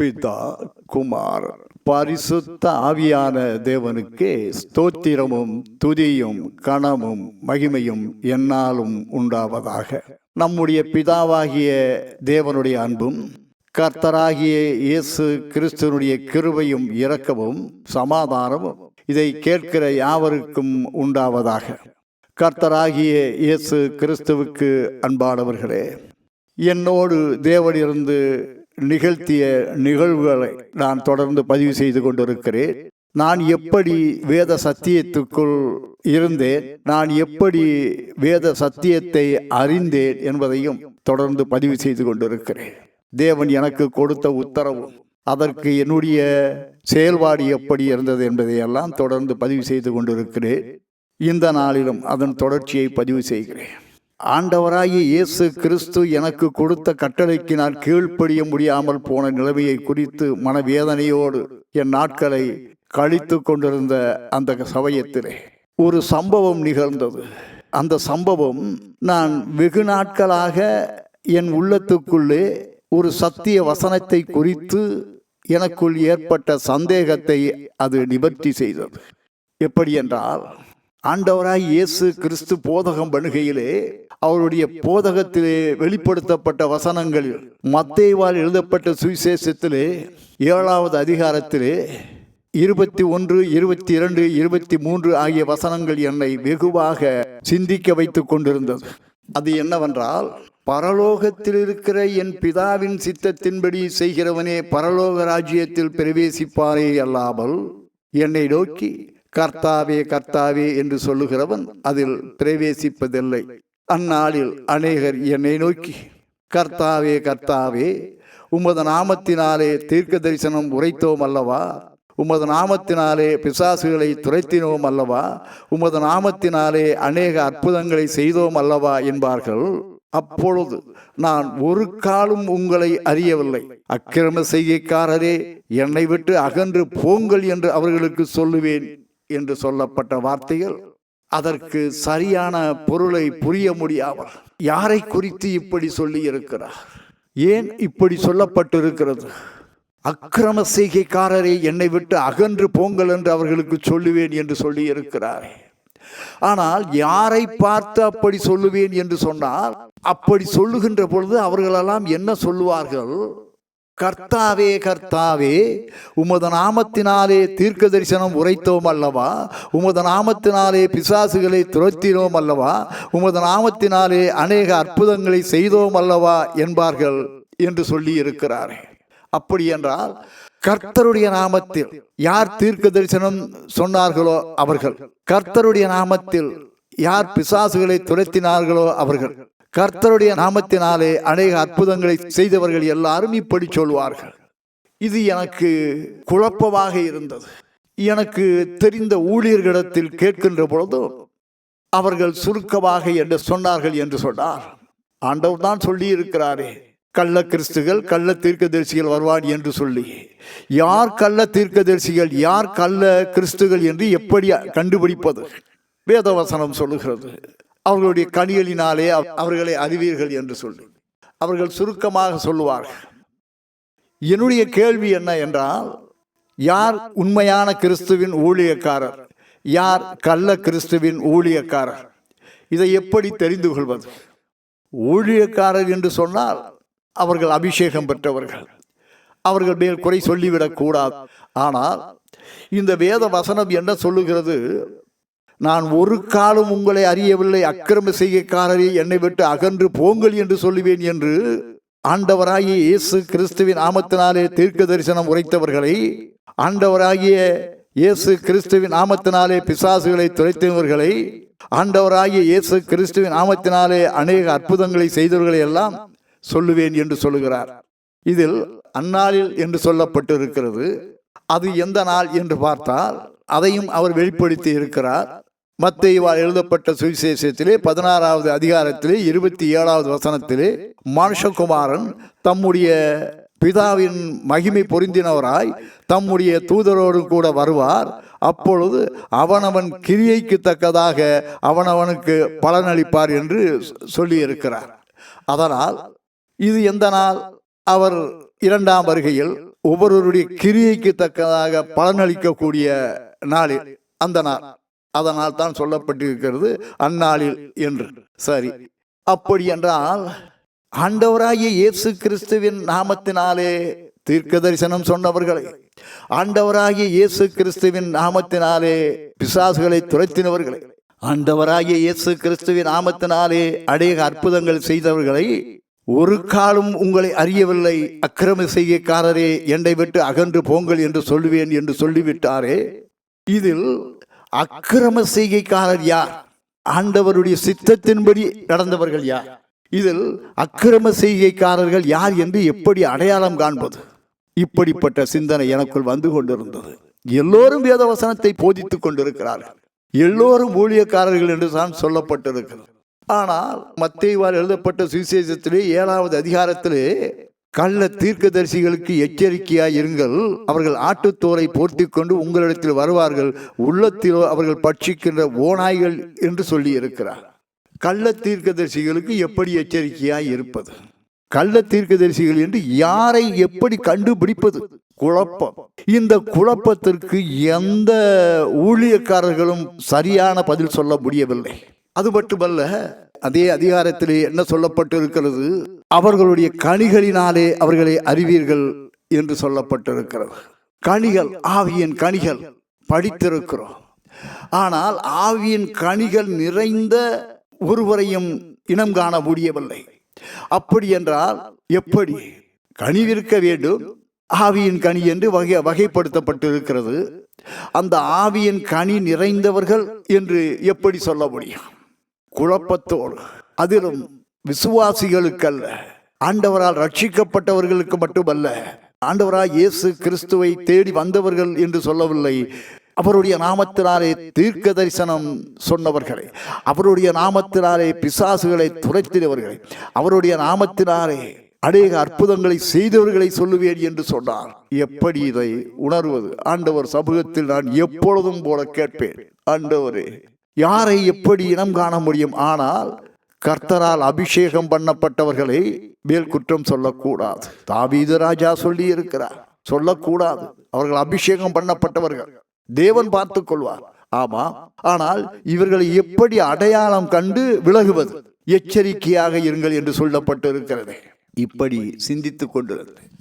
பிதா குமார் பரிசுத்த ஆவியான தேவனுக்கு ஸ்தோத்திரமும் துதியும் கணமும் மகிமையும் என்னாலும் உண்டாவதாக. நம்முடைய பிதாவாகிய தேவனுடைய அன்பும் கர்த்தராகிய இயேசு கிறிஸ்துவனுடைய கிருபையும் இரக்கமும் சமாதானமும் இதை கேட்கிற யாவருக்கும் உண்டாவதாக. கர்த்தராகிய இயேசு கிறிஸ்துவுக்கு அன்பானவர்களே என்னோடு தேவனிருந்து நிகழ்த்திய நிகழ்வுகளை நான் தொடர்ந்து பதிவு செய்து கொண்டிருக்கிறேன். நான் எப்படி வேத சத்தியத்துக்குள் இருந்தேன் நான் எப்படி வேத சத்தியத்தை அறிந்தேன் என்பதையும் தொடர்ந்து பதிவு செய்து கொண்டிருக்கிறேன். தேவன் எனக்கு கொடுத்த உத்தரவு அதற்கு என்னுடைய செயல்பாடு எப்படி இருந்தது என்பதையெல்லாம் தொடர்ந்து பதிவு செய்து கொண்டிருக்கிறேன். இந்த நாளிலும் அதன் தொடர்ச்சியை பதிவு செய்கிறேன். ஆண்டவராகிய இயேசு கிறிஸ்து எனக்கு கொடுத்த கட்டளைக்கு நான் கீழ்ப்படிய முடியாமல் போன நிலைமையை குறித்து மனவேதனையோடு என் நாட்களை கழித்து கொண்டிருந்த அந்த சமயத்திலே. ஒரு சம்பவம் நிகழ்ந்தது. அந்த சம்பவம் நான் வெகு நாட்களாக என் உள்ளத்துக்குள்ளே ஒரு சத்திய வசனத்தை குறித்து எனக்குள் ஏற்பட்ட சந்தேகத்தை அது நிவர்த்தி செய்தது. எப்படி என்றால் ஆண்டவராய் இயேசு கிறிஸ்து போதகம் பண்ணுகையிலே அவருடைய போதகத்திலே வெளிப்படுத்தப்பட்ட வசனங்கள் மத்தேவால் எழுதப்பட்ட சுவிசேஷத்திலே ஏழாவது அதிகாரத்திலே இருபத்தி ஒன்று இருபத்தி இரண்டு இருபத்தி மூன்று ஆகிய வசனங்கள் என்னை வெகுவாக சிந்திக்க வைத்துக் கொண்டிருந்தது. அது என்னவென்றால் பரலோகத்தில் இருக்கிற என் பிதாவின் சித்தத்தின்படி செய்கிறவனே பரலோக ராஜ்யத்தில் பிரவேசிப்பாரே அல்லாமல் என்னை நோக்கி கர்த்தாவே கர்த்தாவே என்று சொல்லுகிறவன் அதில் பிரவேசிப்பதில்லை. அந்நாளில் அநேகர் என்னை நோக்கி கர்த்தாவே கர்த்தாவே உமது நாமத்தினாலே தீர்க்க தரிசனம் உரைத்தோம் அல்லவா? உமது நாமத்தினாலே பிசாசுகளை துரைத்தினோம் அல்லவா? உமது நாமத்தினாலே அநேக அற்புதங்களை செய்தோம் அல்லவா? என்பார்கள். அப்பொழுது நான் ஒரு காலும் உங்களை அறியவில்லை. அக்கிரம செய்கைக்காரரே என்னை விட்டு அகன்று போங்கள் என்று அவர்களுக்கு சொல்லுவேன். என்று சொல்லப்பட்ட வார்த்தைகள் அதற்கு சரியான பொருளை புரிய முடியாமல் யாரை குறித்து இப்படி சொல்லி இருக்கிறார் ஏன் இப்படி சொல்லப்பட்டிருக்கிறது? அக்கிரம செய்கைக்காரரை என்னை விட்டு அகன்று போங்கள் என்று அவர்களுக்கு சொல்லுவேன் என்று சொல்லி இருக்கிறார் ஆனால் யாரை பார்த்து அப்படி சொல்லுவேன் என்று சொன்னால் அப்படி சொல்லுகின்ற பொழுது அவர்களெல்லாம் என்ன சொல்லுவார்கள்? கர்த்தாவே கர்த்தாவே உமது நாமத்தினாலே தீர்க்க தரிசனம் உரைத்தோம் அல்லவா? உமது நாமத்தினாலே பிசாசுகளை துரத்தினோம் அல்லவா? உமது நாமத்தினாலே அநேக அற்புதங்களை செய்தோம் அல்லவா என்பார்கள் என்று சொல்லி இருக்கிறாரே. அப்படி என்றால் கர்த்தருடைய நாமத்தில் யார் தீர்க்க தரிசனம் சொன்னார்களோ அவர்கள். கர்த்தருடைய நாமத்தில் யார் பிசாசுகளை துரத்தினார்களோ அவர்கள். கர்த்தருடைய நாமத்தினாலே அநேக அற்புதங்களை செய்தவர்கள் எல்லாரும் இப்படி சொல்வார்கள். இது எனக்கு குழப்பமாக இருந்தது. எனக்கு தெரிந்த ஊழியர்களிடத்தில் கேட்கின்ற பொழுது அவர்கள் சுருக்கமாக என்று சொன்னார்கள் என்று சொன்னார். ஆண்டவர் தான் சொல்லி இருக்கிறாரே கள்ள கிறிஸ்துகள் கள்ள தீர்க்கதரிசிகள் வருவான் என்று சொல்லி. யார் கள்ள தீர்க்கதரிசிகள் யார் கள்ள கிறிஸ்துகள் என்று எப்படி கண்டுபிடிப்பது? வேதவசனம் சொல்லுகிறது. அவர்களுடைய கனிகளினாலே அவர்களை அறிவீர்கள் என்று சொல்லி அவர்கள் சுருக்கமாக சொல்லுவார்கள். என்னுடைய கேள்வி என்ன என்றால் யார் உண்மையான கிறிஸ்துவின் ஊழியக்காரர்? யார் கள்ள கிறிஸ்துவின் ஊழியக்காரர்? இதை எப்படி தெரிந்து கொள்வது? ஊழியக்காரர் என்று சொன்னால் அவர்கள் அபிஷேகம் பெற்றவர்கள். அவர்கள் மேல் குறை சொல்லிவிடக்கூடாது. ஆனால் இந்த வேத வசனம் என்ன சொல்லுகிறது? நான் ஒரு காலம் உங்களை அறியவில்லை. அக்கிரம செய்யக்காரரே என்னை விட்டு அகன்று போங்கள் என்று சொல்லுவேன் என்று ஆண்டவராகிய இயேசு கிறிஸ்துவின் நாமத்தினாலே தீர்க்க தரிசனம் உரைத்தவர்களை ஆண்டவராகிய இயேசு கிறிஸ்துவின் நாமத்தினாலே பிசாசுகளை துரைத்தவர்களை ஆண்டவராகிய இயேசு கிறிஸ்துவின் நாமத்தினாலே அநேக அற்புதங்களை செய்தவர்களை எல்லாம் சொல்லுவேன் என்று சொல்லுகிறார். இதில் அந்நாளில் என்று சொல்லப்பட்டிருக்கிறது. அது எந்த நாள் என்று பார்த்தால் அதையும் அவர் வெளிப்படுத்தி இருக்கிறார். மத்தேயுவால் எழுதப்பட்ட சுவிசேஷத்திலே பதினாறாவது அதிகாரத்திலே இருபத்தி ஏழாவது வசனத்திலே மனுஷகுமாரன் தம்முடைய பிதாவின் மகிமை பொருந்தினவராய் தம்முடைய தூதரோடு கூட வருவார். அப்பொழுது அவனவன் கிரியைக்கு தக்கதாக அவனவனுக்கு பலனளிப்பார் என்று சொல்லியிருக்கிறார். அதனால் இது எந்த நாள்? அவர் இரண்டாம் வருகையில் ஒவ்வொருவருடைய கிரியைக்கு தக்கதாக பலனளிக்கக்கூடிய நாளில் அந்த நாள். அதனால் தான் சொல்லப்பட்டிருக்கிறது அந்நாளில் என்று. சரி. அப்படி என்றால் ஆண்டவராகிய இயேசு கிறிஸ்துவின் நாமத்தினாலே தீர்க்க தரிசனம் சொன்னவர்களை ஆண்டவராகிய இயேசு கிறிஸ்துவின் நாமத்தினாலே பிசாசுகளை துரத்தினவர்களை ஆண்டவராகிய இயேசு கிறிஸ்துவின் நாமத்தினாலே அநேக அற்புதங்கள் செய்தவர்களை ஒரு காலம் உங்களை அறியவில்லை. அக்கிரம செய்யக்காரரே என்னை விட்டு அகன்று போங்கள் என்று சொல்லுவேன் என்று சொல்லிவிட்டாரே. இதில் அக்கிரம செய்கைக்காரர் யார்? ஆண்டவருடைய சித்தத்தின்படி நடந்தவர்கள் யார்? இதில் அக்கிரம செய்கைக்காரர்கள் யார் என்று எப்படி அடையாளம் காண்பது? இப்படிப்பட்ட சிந்தனை எனக்குள் வந்து கொண்டிருந்தது. எல்லோரும் வேதவசனத்தை போதித்துக் கொண்டிருக்கிறார்கள். எல்லோரும் ஊழியக்காரர்கள் என்று தான் சொல்லப்பட்டிருக்கிறது. ஆனால் மத்தேயுவால் எழுதப்பட்ட சுவிசேஷத்திலே ஏழாவது அதிகாரத்திலே கள்ள தீர்க்கதரிசிகளுக்கு எச்சரிக்கையாய் இருங்கள். அவர்கள் ஆட்டுத்தோரை போர்த்தி கொண்டு உங்களிடத்தில் வருவார்கள். உள்ளத்திலோ அவர்கள் பட்சிக்கின்ற ஓநாய்கள் என்று சொல்லி இருக்கிறார் கள்ள தீர்க்கதரிசிகளுக்கு எப்படி எச்சரிக்கையாய் இருப்பது? கள்ள தீர்க்கதரிசிகள் என்று யாரை எப்படி கண்டுபிடிப்பது? குழப்பம். இந்த குழப்பத்திற்கு எந்த ஊழியக்காரர்களும் சரியான பதில் சொல்ல முடியவில்லை. அது மட்டுமல்ல அதே அதிகாரத்திலே என்ன சொல்லப்பட்டிருக்கிறது? அவர்களுடைய கனிகளினாலே அவர்களை அறிவீர்கள் என்று சொல்லப்பட்டிருக்கிறது. கனிகள் ஆவியின் கனிகள் படித்திருக்கிறோம். ஆனால் ஆவியின் கனிகள் நிறைந்த ஒருவரையும் இனம் காண முடியவில்லை. அப்படி என்றால் எப்படி? கனிவிருக்க வேண்டும். ஆவியின் கனி என்று வகை வகைப்படுத்தப்பட்டிருக்கிறது. அந்த ஆவியின் கனி நிறைந்தவர்கள் என்று எப்படி சொல்ல முடியும்? குழப்பத்தோடு அதிலும் விசுவாசிகளுக்கல்ல. ஆண்டவரால் ரட்சிக்கப்பட்டவர்களுக்கு மட்டுமல்ல ஆண்டவராய் இயேசு கிறிஸ்துவை தேடி வந்தவர்கள் என்று சொல்லவில்லை. அவருடைய நாமத்தினாலே தீர்க்க தரிசனம் சொன்னவர்களை அவருடைய நாமத்தினாலே பிசாசுகளை துரைத்தினவர்களை அவருடைய நாமத்தினாலே அநேக அற்புதங்களை செய்தவர்களை சொல்லுவேன் என்று சொன்னார். எப்படி இதை உணர்வது? ஆண்டவர் சமூகத்தில் நான் எப்பொழுதும் போல கேட்பேன். ஆண்டவரே யாரை எப்படி இனம் காண முடியும்? ஆனால் கர்த்தரால் அபிஷேகம் பண்ணப்பட்டவர்களை மேல் குற்றம் சொல்லக்கூடாது. தாவீது ராஜா சொல்லி இருக்கிறார் சொல்லக்கூடாது. அவர்கள் அபிஷேகம் பண்ணப்பட்டவர்கள். தேவன் பார்த்து கொள்வார். ஆமா ஆனால் இவர்களை எப்படி அடையாளம் கண்டு விலகுவது? எச்சரிக்கையாக இருங்கள் என்று சொல்லப்பட்டு இருக்கிறது இப்படி சிந்தித்துக் கொண்டிருந்தேன்.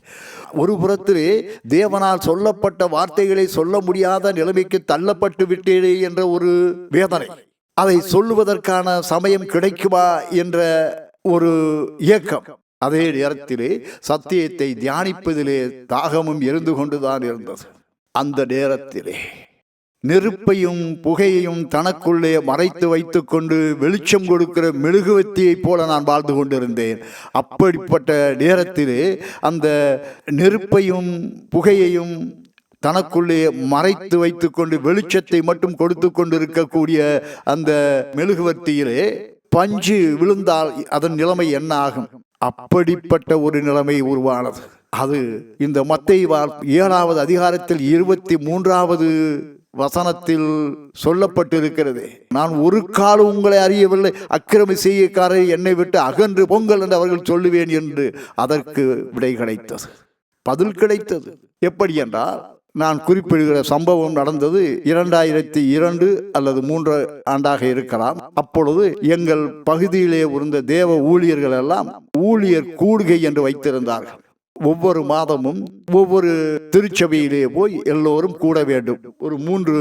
ஒரு புறத்திலே தேவனால் சொல்லப்பட்ட வார்த்தைகளை சொல்ல முடியாத நிலைமைக்கு தள்ளப்பட்டு விட்டேனே என்ற ஒரு வேதனை. அதை சொல்லுவதற்கான சமயம் கிடைக்குமா என்ற ஒரு இயக்கம் அதே நேரத்திலே சத்தியத்தை தியானிப்பதிலே தாகமும் இருந்து கொண்டுதான் இருந்தது. அந்த நேரத்திலே நெருப்பையும் புகையையும் தனக்குள்ளே மறைத்து வைத்துக்கொண்டு வெளிச்சம் கொடுக்கிற மெழுகுவத்தியைப் போல நான் வாழ்ந்து கொண்டிருந்தேன். அப்படிப்பட்ட நேரத்திலே அந்த நெருப்பையும் புகையையும் தனக்குள்ளே மறைத்து வைத்துக்கொண்டு வெளிச்சத்தை மட்டும் கொடுத்து கொண்டிருக்கக்கூடிய அந்த மெழுகுவர்த்தியிலே பஞ்சு விழுந்தால் அதன் நிலைமை என்ன ஆகும்? அப்படிப்பட்ட ஒரு நிலைமை உருவானது. அது இந்த மத்தை ஏழாவது அதிகாரத்தில் இருபத்தி மூன்றாவது வசனத்தில் சொல்லப்பட்டிருக்கிறது. நான் ஒரு காலம் உங்களை அறியவில்லை. அக்கிரமி செய்யக்காரரை என்னை விட்டு அகன்று பொங்கல் என்று அவர்கள் சொல்லுவேன் என்று அதற்கு விடை கிடைத்தது. பதில் கிடைத்தது. எப்படி என்றால் நான் குறிப்பிடுகிற சம்பவம் நடந்தது இரண்டாயிரத்தி இரண்டு அல்லது மூன்று ஆண்டாக இருக்கலாம். அப்பொழுது எங்கள் பகுதியிலே இருந்த தேவ ஊழியர்கள் எல்லாம் ஊழியர் கூடுகை என்று வைத்திருந்தார்கள். ஒவ்வொரு மாதமும் ஒவ்வொரு திருச்சபையிலே போய் எல்லோரும் கூட வேண்டும். ஒரு மூன்று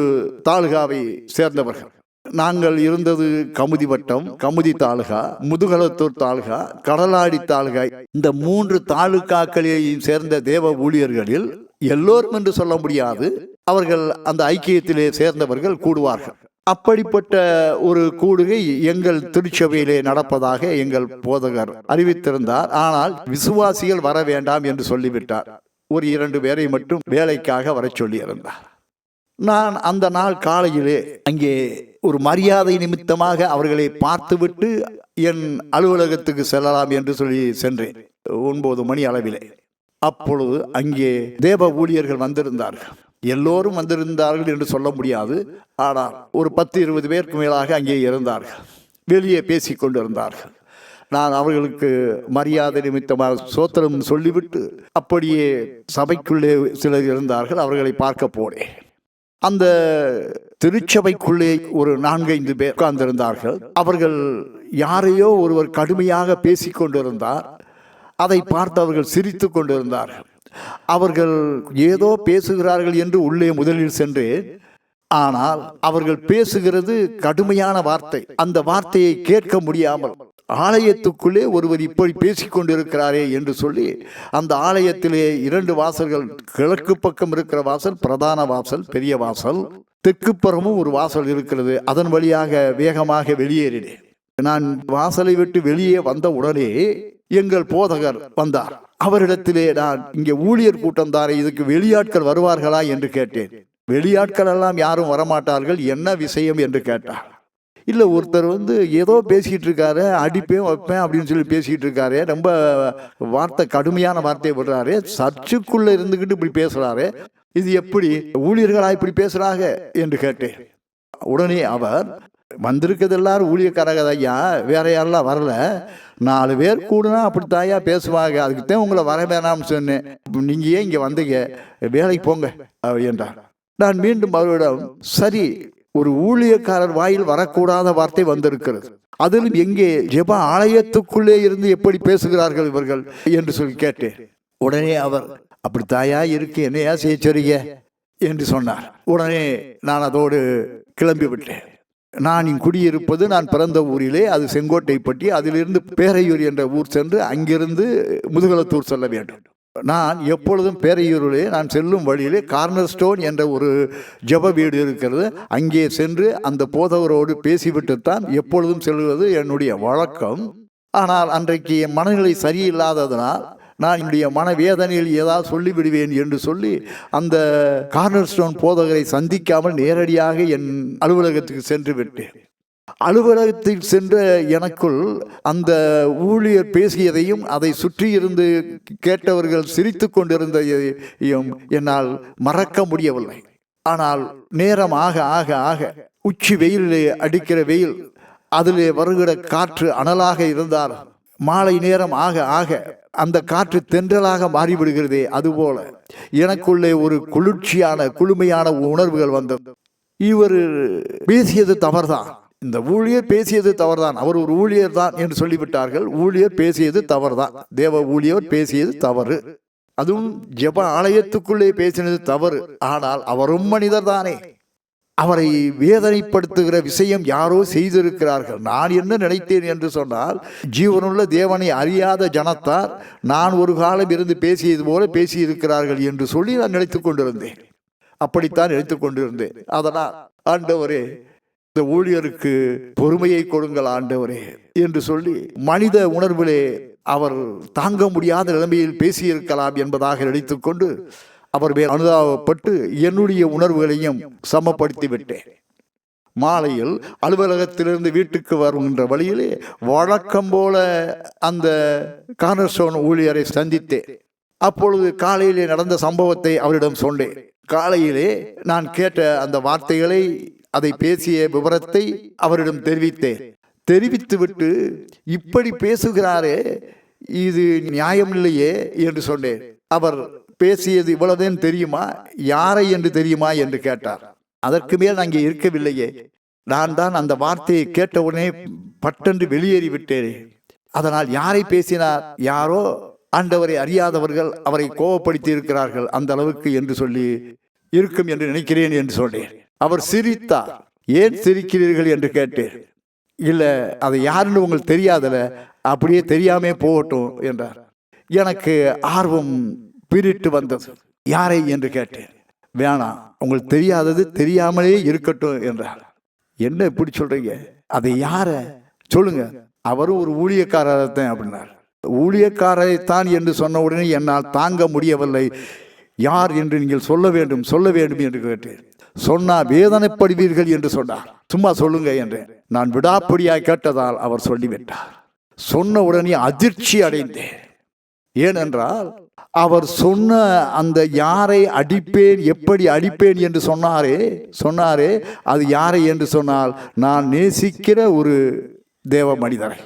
தாலுகாவை சேர்ந்தவர்கள். நாங்கள் இருந்தது கமுதி வட்டம் கமுதி தாலுகா முதுகலத்தூர் தாலுகா கடலாடி தாலுகா. இந்த மூன்று தாலுகாக்களையும் சேர்ந்த தேவ ஊழியர்களில் எல்லோரும் என்று சொல்ல முடியாது அவர்கள் அந்த ஐக்கியத்திலே சேர்ந்தவர்கள் கூடுவார்கள். அப்படிப்பட்ட ஒரு கூடுகை எங்கள் திருச்சபையிலே நடப்பதாக எங்கள் போதகர் அறிவித்திருந்தார். ஆனால் விசுவாசிகள் வர வேண்டாம் என்று சொல்லிவிட்டார். ஒரு இரண்டு பேரை மட்டும் வேலைக்காக வரச் சொல்லியிருந்தார். நான் அந்த நாள் காலையிலே அங்கே ஒரு மரியாதை நிமித்தமாக அவர்களை பார்த்துவிட்டு என் அலுவலகத்துக்கு செல்லலாம் என்று சொல்லி சென்றேன். ஒன்பது மணி அளவிலே. அப்பொழுது அங்கே தேவ ஊழியர்கள் வந்திருந்தார்கள். எல்லோரும் வந்திருந்தார்கள் என்று சொல்ல முடியாது. ஆனால் ஒரு பத்து இருபது பேருக்கு மேலாக அங்கே இருந்தார்கள். வெளியே பேசி கொண்டிருந்தார்கள். நான் அவர்களுக்கு மரியாதை நிமித்தமாக சோத்திரம் சொல்லிவிட்டு அப்படியே சபைக்குள்ளே சிலர் இருந்தார்கள். அவர்களை பார்க்க போனேன். அந்த திருச்சபைக்குள்ளே ஒரு நான்கைந்து பேர் உட்கார்ந்திருந்தார்கள். அவர்கள் யாரையோ ஒருவர் கடுமையாக பேசி கொண்டிருந்தார். அதை பார்த்து அவர்கள் சிரித்து கொண்டிருந்தார்கள். அவர்கள் ஏதோ பேசுகிறார்கள் என்று உள்ளே முதலில் சென்று ஆனால் அவர்கள் பேசுகிறது கடுமையான வார்த்தை. அந்த வார்த்தையை கேட்க முடியாமல் ஆலயத்துக்குள்ளே ஒருவர் இப்படி பேசிக்கொண்டிருக்கிறாரே என்று சொல்லி அந்த ஆலயத்திலே இரண்டு வாசல்கள் கிழக்கு பக்கம் இருக்கிற வாசல் பிரதான வாசல் பெரிய வாசல் தெற்குப்புறமும் ஒரு வாசல் இருக்கிறது. அதன் வழியாக வேகமாக வெளியேறினேன். நான் வாசலை விட்டு வெளியே வந்த உடனே எங்கள் போதகர் வந்தார். அவரிடத்திலே நான் இங்கே ஊழியர் கூட்டம் தானே இதுக்கு வெளியாட்கள் வருவார்களா என்று கேட்டேன். வெளியாட்கள் எல்லாம் யாரும் வரமாட்டார்கள் என்ன விஷயம் என்று கேட்டார். இல்லை ஒருத்தர் வந்து ஏதோ பேசிகிட்டு இருக்காரு அடிப்பேன் வைப்பேன் அப்படின்னு சொல்லி பேசிகிட்டு இருக்காரு ரொம்ப வார்த்தை கடுமையான வார்த்தையை விடுறாரு சர்ச்சுக்குள்ளே இருந்துக்கிட்டு இப்படி பேசுகிறாரு இது எப்படி ஊழியர்களா இப்படி பேசுகிறாங்க என்று கேட்டேன். உடனே அவர் வந்திருக்கிறது எல்லாரும் ஊழியக்காரங்க ஐயா வேற யாரெல்லாம் வரல நாலு பேர் கூடுனா அப்படித்தாயா பேசுவாங்க. அதுக்கு தான் உங்களை வர வேணாம்னு சொன்னேன். நீங்கள் ஏன் இங்க வந்தீங்க? வேலைக்கு போங்க என்றார். நான் மீண்டும் அவரிடம் சரி ஒரு ஊழியக்காரர் வாயில் வரக்கூடாத வார்த்தை வந்திருக்கிறது. அதிலும் எங்கே ஜெப ஆலயத்துக்குள்ளே இருந்து எப்படி பேசுகிறார்கள் இவர்கள் என்று சொல்லி கேட்டேன். உடனே அவர் அப்படி தாயா இருக்கு என்னையா செய்ய என்று சொன்னார். உடனே நான் அதோடு கிளம்பி விட்டேன் நான் குடியிருப்பது நான் பிறந்த ஊரிலே அது செங்கோட்டைப்பட்டி அதிலிருந்து பேரையூர் என்ற ஊர் சென்று அங்கிருந்து முதுகலத்தூர் செல்ல வேண்டும். நான் எப்பொழுதும் பேரையூரிலே நான் செல்லும் வழியிலே கார்னர் ஸ்டோன் என்ற ஒரு ஜப வீடு இருக்கிறது. அங்கே சென்று அந்த போதவரோடு பேசிவிட்டுத்தான் எப்பொழுதும் செல்வது என்னுடைய வழக்கம். ஆனால் அன்றைக்கு என் மனநிலை சரியில்லாததனால் நான் என்னுடைய மனவேதனையில் ஏதாவது சொல்லிவிடுவேன் என்று சொல்லி அந்த கார்னர் ஸ்டோன் போதகரை சந்திக்காமல் நேரடியாக என் அலுவலகத்துக்கு சென்று விட்டேன். அலுவலகத்தில் சென்ற எனக்குள் அந்த ஊழியர் பேசியதையும் அதை சுற்றி இருந்து கேட்டவர்கள் சிரித்து கொண்டிருந்ததையும் என்னால் மறக்க முடியவில்லை. ஆனால் நேரம் ஆக ஆக ஆக உச்சி வெயிலே அடிக்கிற வெயில் அதிலே வருகிற காற்று அனலாக இருந்தால் மாலை நேரம் ஆக ஆக அந்த காற்று தென்றலாக மாறிவிடுகிறதே அதுபோல எனக்குள்ளே ஒரு குளிர்ச்சியான குளுமையான உணர்வுகள் வந்தது. இவர் பேசியது தவறுதான். இந்த ஊழியர் பேசியது தவறுதான். அவர் ஒரு ஊழியர் தான் என்று சொல்லிவிட்டார்கள். ஊழியர் பேசியது தவறுதான். தேவ ஊழியர் பேசியது தவறு. அதுவும் ஜெப ஆலயத்துக்குள்ளே பேசினது தவறு. ஆனால் அவரும் மனிதர் தானே. அவரை வேதனைப்படுத்துகிற விஷயம் யாரோ செய்திருக்கிறார்கள். நான் என்ன நினைத்தேன் என்று சொன்னால் ஜீவனுள்ள தேவனை அறியாத ஜனத்தார் நான் ஒரு காலம் இருந்து பேசியது போல பேசியிருக்கிறார்கள் என்று சொல்லி நான் நினைத்து கொண்டிருந்தேன். அப்படித்தான் நினைத்து கொண்டிருந்தேன். அதனால் ஆண்டவரே இந்த ஊழியருக்கு பொறுமையை கொடுங்கள் ஆண்டவரே என்று சொல்லி மனித உணர்விலே அவர் தாங்க முடியாத நிலைமையில் பேசியிருக்கலாம் என்பதாக நினைத்துக்கொண்டு அவர் பேர் அனுதாபப்பட்டு என்னுடைய உணர்வுகளையும் சமப்படுத்தி விட்டேன் மாலையில் அலுவலகத்திலிருந்து வீட்டுக்கு வருகின்ற வழியிலே வழக்கம் போல அந்த கார்னர்ஸ்டோன் ஊழியரை சந்தித்தேன். அப்பொழுது காலையிலே நடந்த சம்பவத்தை அவரிடம் சொன்னேன். காலையிலே நான் கேட்ட அந்த வார்த்தைகளை அதை பேசிய விவரத்தை அவரிடம் தெரிவித்தேன். தெரிவித்துவிட்டு இப்படி பேசுகிறாரே இது நியாயம் இல்லையே என்று சொன்னேன். அவர் பேசியது இவ்வளவுதான் தெரியுமா? யாரை என்று தெரியுமா என்று கேட்டார். அதற்கு மேல் அங்கே இருக்கவில்லையே. நான் தான் அந்த வார்த்தையை கேட்டவுடனே பட்டென்று வெளியேறி விட்டேனே அதனால் யாரை பேசினார்? யாரோ? ஆண்டவரை அறியாதவர்கள் அவரை கோபப்படுத்தி இருக்கிறார்கள் அந்த அளவுக்கு என்று சொல்லி இருக்கும் என்று நினைக்கிறேன் என்று சொன்னேன். அவர் சிரித்தார். ஏன் சிரிக்கிறீர்கள்? என்று கேட்டேன். இல்லை அது யாருன்னு உங்களுக்கு தெரியாதல. அப்படியே தெரியாமே போகட்டும் என்றார். எனக்கு ஆர்வம் பீரிட்டு வந்தது. யாரை என்று கேட்டேன். வேணாம் உங்களுக்கு தெரியாதது தெரியாமலே இருக்கட்டும் என்றார். என்ன இப்படி சொல்றீங்க? அதை யார? சொல்லுங்க. அவரும் ஒரு ஊழியக்காரர் அப்படின்னார். ஊழியக்காரரைத்தான் என்று சொன்ன உடனே என்னால் தாங்க முடியவில்லை. யார் என்று நீங்கள் சொல்ல வேண்டும் சொல்ல வேண்டும் என்று கேட்டேன். சொன்னா வேதனைப்படுவீர்கள் என்று சொன்னார். சும்மா சொல்லுங்க என்று நான் விடாப்பிடியாய் கேட்டதால் அவர் சொல்லிவிட்டார். சொன்ன உடனே அதிர்ச்சி அடைந்தேன். ஏனென்றால் அவர் சொன்ன அந்த யாரை அடிப்பேன் எப்படி அடிப்பேன் என்று சொன்னாரே சொன்னாரே அது யாரை என்று சொன்னால் நான் நேசிக்கிற ஒரு தேவ மனிதரை.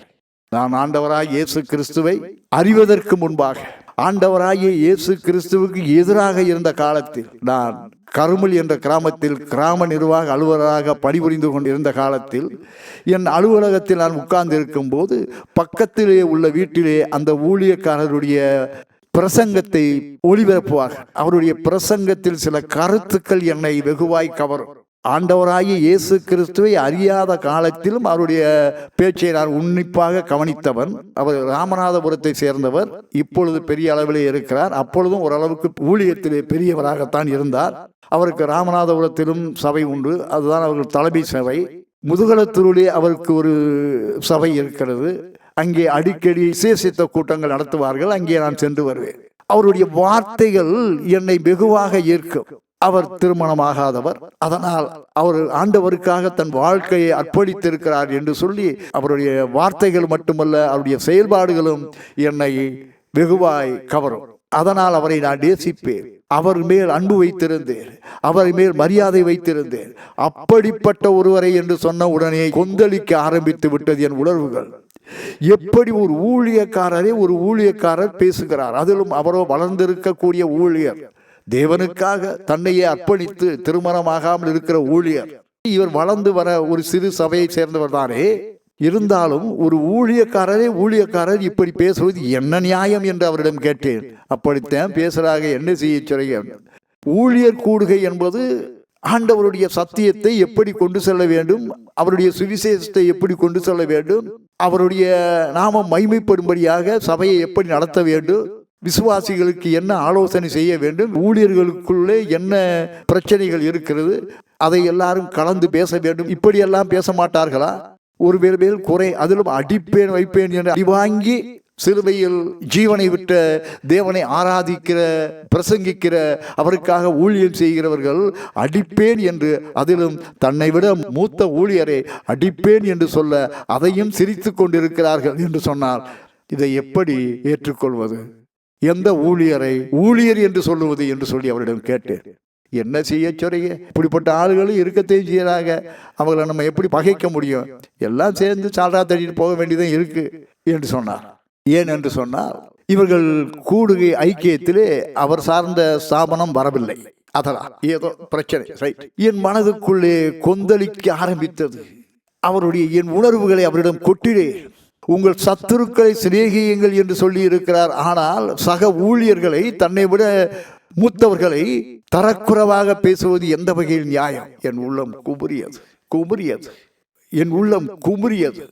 நான் ஆண்டவராய் இயேசு கிறிஸ்துவை அறிவதற்கு முன்பாக ஆண்டவராகிய இயேசு கிறிஸ்துவுக்கு எதிராக இருந்த காலத்தில் நான் கருமல் என்ற கிராமத்தில் கிராம நிர்வாக அலுவலராக பணிபுரிந்து கொண்டிருந்த காலத்தில் என் அலுவலகத்தில் நான் உட்கார்ந்து இருக்கும்போது பக்கத்திலே உள்ள வீட்டிலே அந்த ஊழியக்காரருடைய பிரசங்கத்தை ஒளிபரப்புவார். அவருடைய பிரசங்கத்தில் சில கருத்துக்கள் என்னை வெகுவாய் கவரும். ஆண்டவராகிய இயேசு கிறிஸ்துவை அறியாத காலத்திலும் அவருடைய பேச்சை நான் உன்னிப்பாக கவனித்தவன். அவர் ராமநாதபுரத்தை சேர்ந்தவர். இப்பொழுது பெரிய அளவிலே இருக்கிறார். அப்பொழுதும் ஓரளவுக்கு ஊழியத்திலே பெரியவராகத்தான் இருந்தார். அவருக்கு ராமநாதபுரத்திலும் சபை உண்டு. அதுதான் அவர்கள் தலைமை சபை. முதுகலத்தூரிலே அவருக்கு ஒரு சபை இருக்கிறது. அங்கே அடிக்கடி விசேஷித்த கூட்டங்கள் நடத்துவார்கள். அங்கே நான் சென்று வருவேன். அவருடைய வார்த்தைகள் என்னை வெகுவாக ஈர்க்கும். அவர் திருமணமாகாதவர். அதனால் அவர் ஆண்டவருக்காக தன் வாழ்க்கையை அர்ப்பணித்திருக்கிறார் என்று சொல்லி அவருடைய வார்த்தைகள் மட்டுமல்ல அவருடைய செயல்பாடுகளும் என்னை வெகுவாய் கவரும். அதனால் அவரை நான் நேசிப்பேன். அவர் மேல் அன்பு வைத்திருந்தேன். அவர் மேல் மரியாதை வைத்திருந்தேன். அப்படிப்பட்ட ஒருவரை என்று சொன்ன உடனே கொந்தளிக்க ஆரம்பித்து விட்டது என் உணர்வுகள். எப்படி ஒரு ஊழியக்காரரே ஒரு ஊழியக்காரர் பேசுகிறார்? அதிலும் அவரோ வளர்ந்திருக்கக்கூடிய ஊழியர். தேவனுக்காக தன்னையே அர்ப்பணித்து திருமணமாகாமல் இருக்கிற ஊழியர். இவர் வளர்ந்து வர ஒரு சிறு சபையை சேர்ந்தவர் தானே? இருந்தாலும் ஒரு ஊழியக்காரரே ஊழியக்காரர் இப்படி பேசுவது என்ன நியாயம் என்று அவரிடம் கேட்டேன். அப்படித்தான் பேசுறாங்க என்ன செய்ய சொல்லுங்க ஊழியர் கூடுகை என்பது ஆண்டவருடைய சத்தியத்தை எப்படி கொண்டு செல்ல வேண்டும்? அவருடைய சுவிசேஷத்தை எப்படி கொண்டு செல்ல வேண்டும்? அவருடைய நாமம் மைமைப்படும்படியாக சபையை எப்படி நடத்த வேண்டும்? விசுவாசிகளுக்கு என்ன ஆலோசனை செய்ய வேண்டும்? ஊழியர்களுக்குள்ளே என்ன பிரச்சனைகள் இருக்கிறது? அதை எல்லாரும் கலந்து பேச வேண்டும். இப்படியெல்லாம் பேச மாட்டார்களா? ஒரு பேர் மேல் குறை அதிலும் அடிப்பேன் வைப்பேன் என்று அடிவாங்கி சிலுவையில் ஜீவனை விட்ட தேவனை ஆராதிக்கிற பிரசங்கிக்கிற அவருக்காக ஊழியம் செய்கிறவர்கள் அடிப்பேன் என்று அதிலும் தன்னை விட மூத்த ஊழியரை அடிப்பேன் என்று சொல்ல அதையும் சிரித்து கொண்டிருக்கிறார்கள் என்று சொன்னார் இதை எப்படி ஏற்றுக்கொள்வது? எந்த ஊழியரை ஊழியர் என்று சொல்லுவது என்று சொல்லி அவரிடம் கேட்டேன். என்ன செய்ய சொல்றீங்க இப்படிப்பட்ட ஆளுகளும் இருக்கத்தையும் செய்யறாங்க அவங்களை நம்ம எப்படி பகைக்க முடியும்? எல்லாம் சேர்ந்து சால்ரா தட்டிட்டு போக வேண்டியதும் இருக்கு என்று சொன்னார். ஏன் என்று சொன்னால் இவர்கள் கூடுகை ஐக்கியத்திலே அவர் சார்ந்த ஸ்தாபனம் வரவில்லை. அதனால் ஏதோ பிரச்சனை ரைட் என் மனதுக்குள்ளே கொந்தளிக்க ஆரம்பித்தது. அவருடைய என் உணர்வுகளை அவரிடம் கொட்டினேன் உங்கள் சத்துருக்களை சிநேகியுங்கள் என்று சொல்லி இருக்கிறார் ஆனால் சக ஊழியர்களை தன்னை விட மூத்தவர்களை தரக்குறைவாக பேசுவது எந்த வகையில் நியாயம்? என் உள்ளம் குமுறியது குமுறியது. என் உள்ளம் குமுறியது.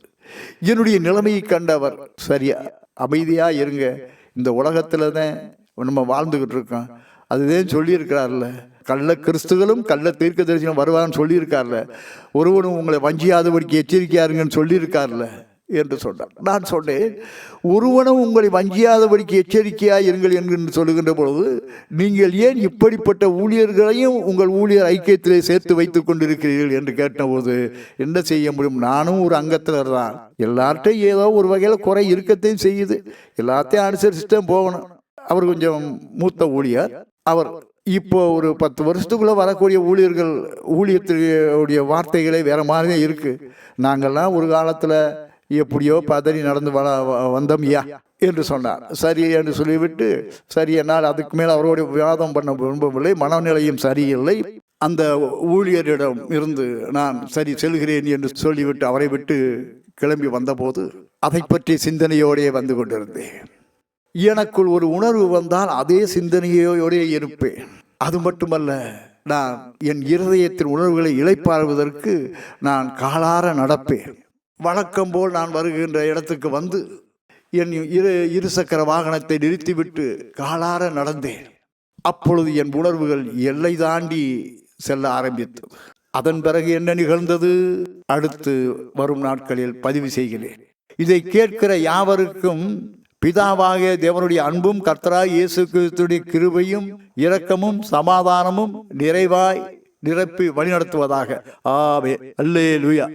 என்னுடைய நிலைமையை கண்டவர். சரியா அமைதியாக இருங்க. இந்த உலகத்தில் தான் நம்ம வாழ்ந்துக்கிட்டு இருக்கோம். அதுதான் சொல்லியிருக்கிறார்ல கள்ள கிறிஸ்துகளும் கள்ள தீர்க்க தரிசனம் வருவான்னு சொல்லியிருக்கார்ல. ஒருவனும் உங்களை வஞ்சியாதபடிக்கு எச்சரிக்கையாருங்கன்னு சொல்லியிருக்கார்ல. என்று சொன்னார். நான் சொன்னேன் ஒருவனும் உங்களை வஞ்சியாதபடிக்கு எச்சரிக்கையாக இருங்கள் என்று சொல்லுகின்ற பொழுது நீங்கள் ஏன் இப்படிப்பட்ட ஊழியர்களையும் உங்கள் ஊழியர் ஐக்கியத்திலே சேர்த்து வைத்துக் கொண்டிருக்கிறீர்கள்? என்று கேட்டபோது என்ன செய்ய முடியும்? நானும் ஒரு அங்கத்தினர் தான். எல்லார்ட்டையும் ஏதோ ஒரு வகையில் குறை இருக்கத்தையும் செய்யுது. எல்லாத்தையும் அனுசரிச்சுட்டே போகணும். அவர் கொஞ்சம் மூத்த ஊழியர். அவர் இப்போ ஒரு பத்து வருஷத்துக்குள்ள வரக்கூடிய ஊழியர்கள் ஊழியத்துடைய வார்த்தைகளே வேற மாதிரி தான் இருக்கு. நாங்கள்லாம் ஒரு காலத்துல எப்படியோ பதறி நடந்து வ வந்தோம் ஐயா என்று சொன்னார். சரி என்று சொல்லிவிட்டு சரி என்னால் அதுக்கு மேல் அவரோட விவாதம் பண்ண விரும்பவில்லை மனநிலையும் சரியில்லை. அந்த ஊழியரிடம் இருந்து நான் சரி செல்கிறேன் என்று சொல்லிவிட்டு அவரை விட்டு கிளம்பி வந்தபோது அதை பற்றி சிந்தனையோடே வந்து கொண்டிருந்தேன். எனக்குள் ஒரு உணர்வு வந்தால் அதே சிந்தனையோடே இருப்பேன். அது மட்டுமல்ல நான் என் இருதயத்தின் உணர்வுகளை இழைப்பாழ்வதற்கு நான் காலார நடப்பேன். வழக்கம் போல் நான் வருகின்ற இடத்துக்கு வந்து என் இரு இருசக்கர வாகனத்தை நிறுத்திவிட்டு காலார நடந்தேன். அப்பொழுது என் உணர்வுகள் எல்லை தாண்டி செல்ல ஆரம்பித்தது. அதன் பிறகு என்ன நிகழ்ந்தது? அடுத்து வரும் நாட்களில் பதிவு செய்கிறேன். இதை கேட்கிற யாவருக்கும் பிதாவாக தேவனுடைய அன்பும் கர்த்தராய் இயேசு கிறிஸ்துடைய கிருபையும் இரக்கமும் சமாதானமும் நிறைவாய் நிரப்பி வழிநடத்துவதாக. ஆவே அல்லே லுயா